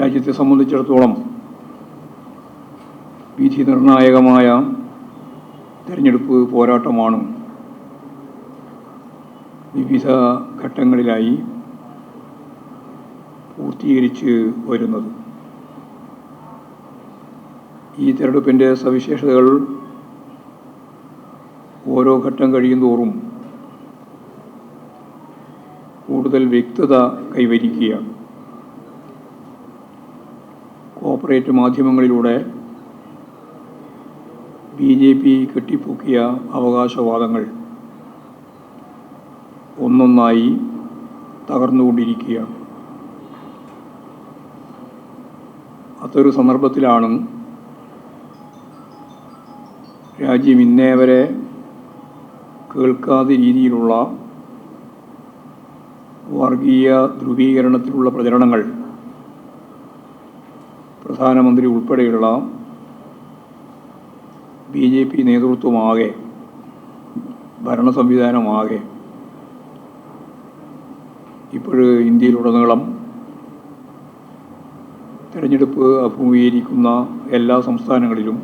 രാജ്യത്തെ സംബന്ധിച്ചിടത്തോളം വിധി നിർണായകമായ തെരഞ്ഞെടുപ്പ് പോരാട്ടമാണ് വിവിധ ഘട്ടങ്ങളിലായി പൂർത്തീകരിച്ച് വരുന്നത്. ഈ തെരഞ്ഞെടുപ്പിന്റെ സവിശേഷതകൾ ഓരോ ഘട്ടം കഴിയുന്തോറും കൂടുതൽ വ്യക്തത കൈവരിക്കുകയാണ്. കോർപ്പറേറ്റ് മാധ്യമങ്ങളിലൂടെ ബി ജെ പി കെട്ടിപ്പൊക്കിയ അവകാശവാദങ്ങൾ ഒന്നൊന്നായി തകർന്നുകൊണ്ടിരിക്കുകയാണ്. അത്തൊരു സന്ദർഭത്തിലാണ് രാജ്യം ഇന്നേ വരെ കേൾക്കാത്ത രീതിയിലുള്ള വർഗീയ ധ്രുവീകരണത്തിലുള്ള പ്രചരണങ്ങൾ പ്രധാനമന്ത്രി ഉൾപ്പെടെയുള്ള ബി ജെ പി നേതൃത്വമാകെ ഭരണ സംവിധാനമാകെ ഇപ്പോഴ് ഇന്ത്യയിലുടനീളം തിരഞ്ഞെടുപ്പ് അഭിമുഖീകരിക്കുന്ന എല്ലാ സംസ്ഥാനങ്ങളിലും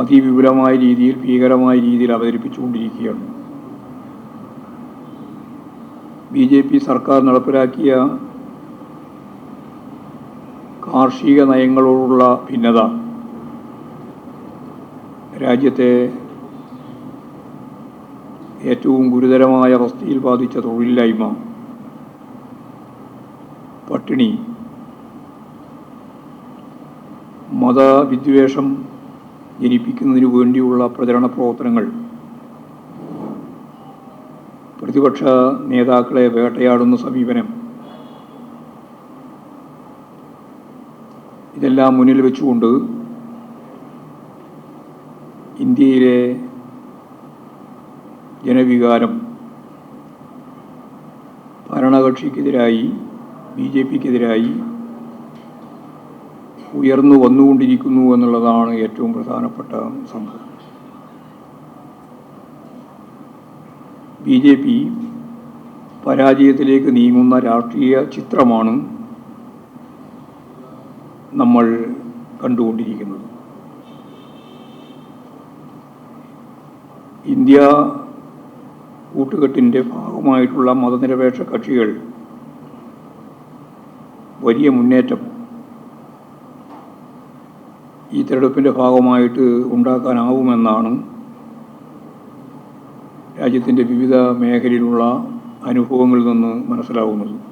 അതിവിപുലമായ രീതിയിൽ ഭീകരമായ രീതിയിൽ അവതരിപ്പിച്ചുകൊണ്ടിരിക്കുകയാണ്. ബി ജെ പി സർക്കാർ നടപ്പിലാക്കിയ കാർഷിക നയങ്ങളോടുള്ള ഭിന്നത. രാജ്യത്തെ ഏറ്റവും ഗുരുതരമായ അവസ്ഥയിൽ ബാധിച്ച തൊഴിലില്ലായ്മ. പട്ടിണി. മതവിദ്വേഷം ജനിപ്പിക്കുന്നതിനു വേണ്ടിയുള്ള പ്രചരണ പ്രവർത്തനങ്ങൾ. പ്രതിപക്ഷ നേതാക്കളെ വേട്ടയാടുന്ന സമീപനം. ഇതെല്ലാം മുന്നിൽ വെച്ചുകൊണ്ട് ഇന്ത്യയിലെ ജനവികാരം ഭരണകക്ഷിക്കെതിരായി ബി ജെ പിക്കെതിരായി ഉയർന്നു വന്നുകൊണ്ടിരിക്കുന്നു എന്നുള്ളതാണ് ഏറ്റവും പ്രധാനപ്പെട്ട സംഭവം. ബി ജെ പി പരാജയത്തിലേക്ക് നീങ്ങുന്ന രാഷ്ട്രീയ ചിത്രമാണ് നമ്മൾ കണ്ടുകൊണ്ടിരിക്കുന്നത്. ഇന്ത്യ കൂട്ടുകെട്ടിന്റെ ഭാഗമായിട്ടുള്ള മതനിരപേക്ഷ കക്ഷികൾ വലിയ മുന്നേറ്റം ഈ തെരഞ്ഞെടുപ്പിന്റെ ഭാഗമായിട്ട് ഉണ്ടാക്കാനാവുമെന്നാണ് രാജ്യത്തിന്റെ വിവിധ മേഖലയിലുള്ള അനുഭവങ്ങളിൽ നിന്ന് മനസ്സിലാവുന്നത്.